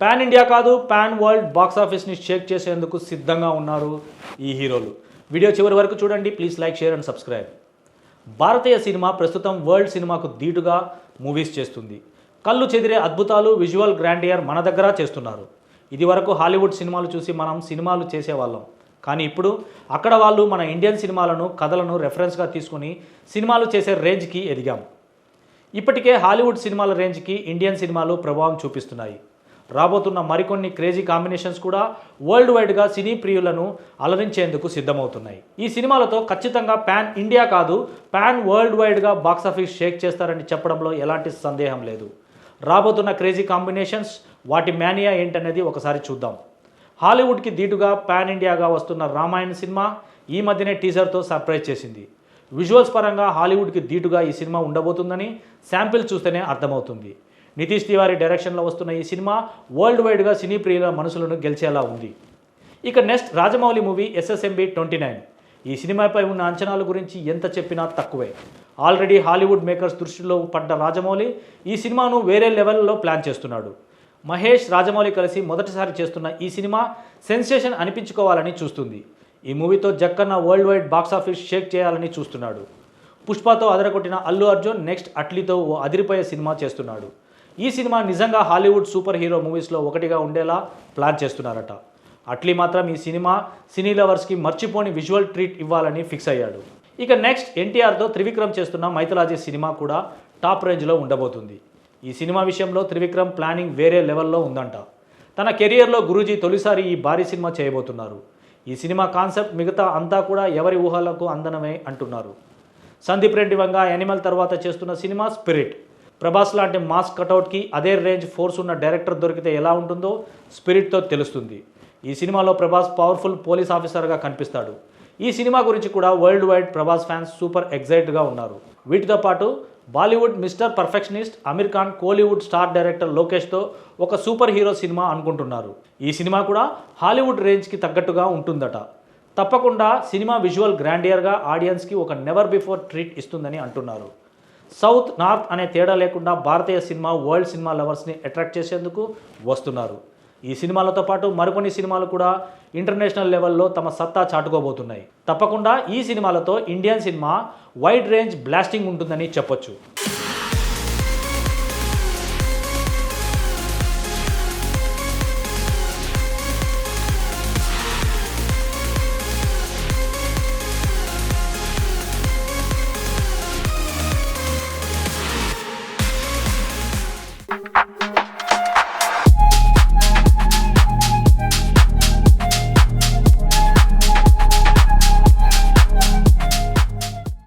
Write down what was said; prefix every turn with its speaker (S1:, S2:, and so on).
S1: Pan India కాదు pan world box ఆఫీస్ని షేక్ చేసేందుకు సిద్ధంగా ఉన్నారు ఈ హీరోలు. వీడియో చివరి వరకు చూడండి please like share and subscribe Bharatiya cinema ప్రస్తుతం వరల్డ్ సినిమాకు ధీటుగా మూవీస్ చేస్తుంది. కళ్ళు చెదిరే అద్భుతాలు విజువల్ గ్రాండియర్ మన దగ్గర చేస్తున్నారు. ఇది వరకు హాలీవుడ్ సినిమాలు చూసి మనం సినిమాలు చేసేవాళ్ళం. కానీ ఇప్పుడు అక్కడ వాళ్ళు మన ఇండియన్ సినిమాలను కథలను రెఫరెన్స్గా తీసుకుని సినిమాలు చేసే రేంజ్కి ఎదిగాం. ఇప్పటికే హాలీవుడ్ సినిమాల రేంజ్కి ఇండియన్ సినిమాలు ప్రభావం చూపిస్తున్నాయి. రాబోతున్న మరికొన్ని క్రేజీ కాంబినేషన్స్ కూడా వరల్డ్ వైడ్గా సినీ ప్రియులను అలరించేందుకు సిద్ధమవుతున్నాయి. ఈ సినిమాలతో ఖచ్చితంగా పాన్ ఇండియా కాదు పాన్ వరల్డ్ వైడ్గా బాక్సాఫీస్ షేక్ చేస్తారని చెప్పడంలో ఎలాంటి సందేహం లేదు. రాబోతున్న క్రేజీ కాంబినేషన్స్ వాటి మేనియా ఏంటనేది ఒకసారి చూద్దాం. హాలీవుడ్కి దీటుగా పాన్ ఇండియాగా వస్తున్న రామాయణ సినిమా ఈ మధ్యనే టీజర్తో సర్ప్రైజ్ చేసింది. విజువల్స్ పరంగా హాలీవుడ్కి దీటుగా ఈ సినిమా ఉండబోతుందని శాంపిల్ చూస్తేనే అర్థమవుతుంది. నితీష్ తివారి డైరెక్షన్లో వస్తున్న ఈ సినిమా వరల్డ్ వైడ్గా సినీ ప్రియుల మనసులను గెలిచేలా ఉంది. ఇక next Rajamouli movie SSMB twenty nine ఈ సినిమాపై ఉన్న అంచనాల గురించి ఎంత చెప్పినా తక్కువే. ఆల్రెడీ హాలీవుడ్ మేకర్స్ దృష్టిలో పడ్డ రాజమౌళి ఈ సినిమాను వేరే లెవెల్లో ప్లాన్ చేస్తున్నాడు. మహేష్ రాజమౌళి కలిసి మొదటిసారి చేస్తున్న ఈ సినిమా సెన్సేషన్ అనిపించుకోవాలని చూస్తుంది. ఈ మూవీతో Jakkanna worldwide box office shake చేయాలని చూస్తున్నాడు. పుష్పతో అదరగొట్టిన అల్లు అర్జున్ నెక్స్ట్ అట్లీతో ఓ అదిరిపోయే సినిమా చేస్తున్నాడు. ఈ సినిమా నిజంగా హాలీవుడ్ సూపర్ హీరో మూవీస్లో ఒకటిగా ఉండేలా ప్లాన్ చేస్తున్నారట. అట్లీ మాత్రం ఈ సినిమా సినీ లవర్స్కి మర్చిపోని విజువల్ ట్రీట్ ఇవ్వాలని ఫిక్స్ అయ్యాడు. ఇక నెక్స్ట్ ఎన్టీఆర్తో త్రివిక్రమ్ చేస్తున్న మైథలాజీ సినిమా కూడా టాప్ రేంజ్లో ఉండబోతుంది. ఈ సినిమా విషయంలో త్రివిక్రమ్ ప్లానింగ్ వేరే లెవెల్లో ఉందంట. తన కెరియర్లో గురూజీ తొలిసారి ఈ భారీ సినిమా చేయబోతున్నారు. ఈ సినిమా కాన్సెప్ట్ మిగతా అంతా కూడా ఎవరి ఊహలకు అందనమే అంటున్నారు. సందీప్ రెడ్డి వంగ యానిమల్ తర్వాత చేస్తున్న సినిమా స్పిరిట్. ప్రభాస్ లాంటి మాస్ కటౌట్కి అదే రేంజ్ ఫోర్స్ ఉన్న డైరెక్టర్ దొరికితే ఎలా ఉంటుందో స్పిరిట్తో తెలుస్తుంది. ఈ సినిమాలో ప్రభాస్ పవర్ఫుల్ పోలీస్ ఆఫీసర్గా కనిపిస్తాడు. ఈ సినిమా గురించి కూడా world wide Prabhas fans super ఎగ్జైట్గా ఉన్నారు. వీటితో పాటు Bollywood mister perfectionist Aamir Khan Kollywood star director లోకేష్తో ఒక సూపర్ హీరో సినిమా అనుకుంటున్నారు. ఈ సినిమా కూడా హాలీవుడ్ రేంజ్కి తగ్గట్టుగా ఉంటుందట. తప్పకుండా సినిమా విజువల్ గ్రాండియర్గా ఆడియన్స్కి ఒక నెవర్ బిఫోర్ ట్రీట్ ఇస్తుందని అంటున్నారు. సౌత్ నార్త్ అనే తేడా లేకుండా భారతీయ సినిమా వరల్డ్ సినిమా లవర్స్ని అట్రాక్ట్ చేసేందుకు వస్తున్నారు. ఈ సినిమాలతో పాటు మరికొన్ని సినిమాలు కూడా ఇంటర్నేషనల్ లెవెల్లో తమ సత్తా చాటుకోబోతున్నాయి. తప్పకుండా ఈ సినిమాలతో Indian cinema wide range blasting ఉంటుందని చెప్పొచ్చు.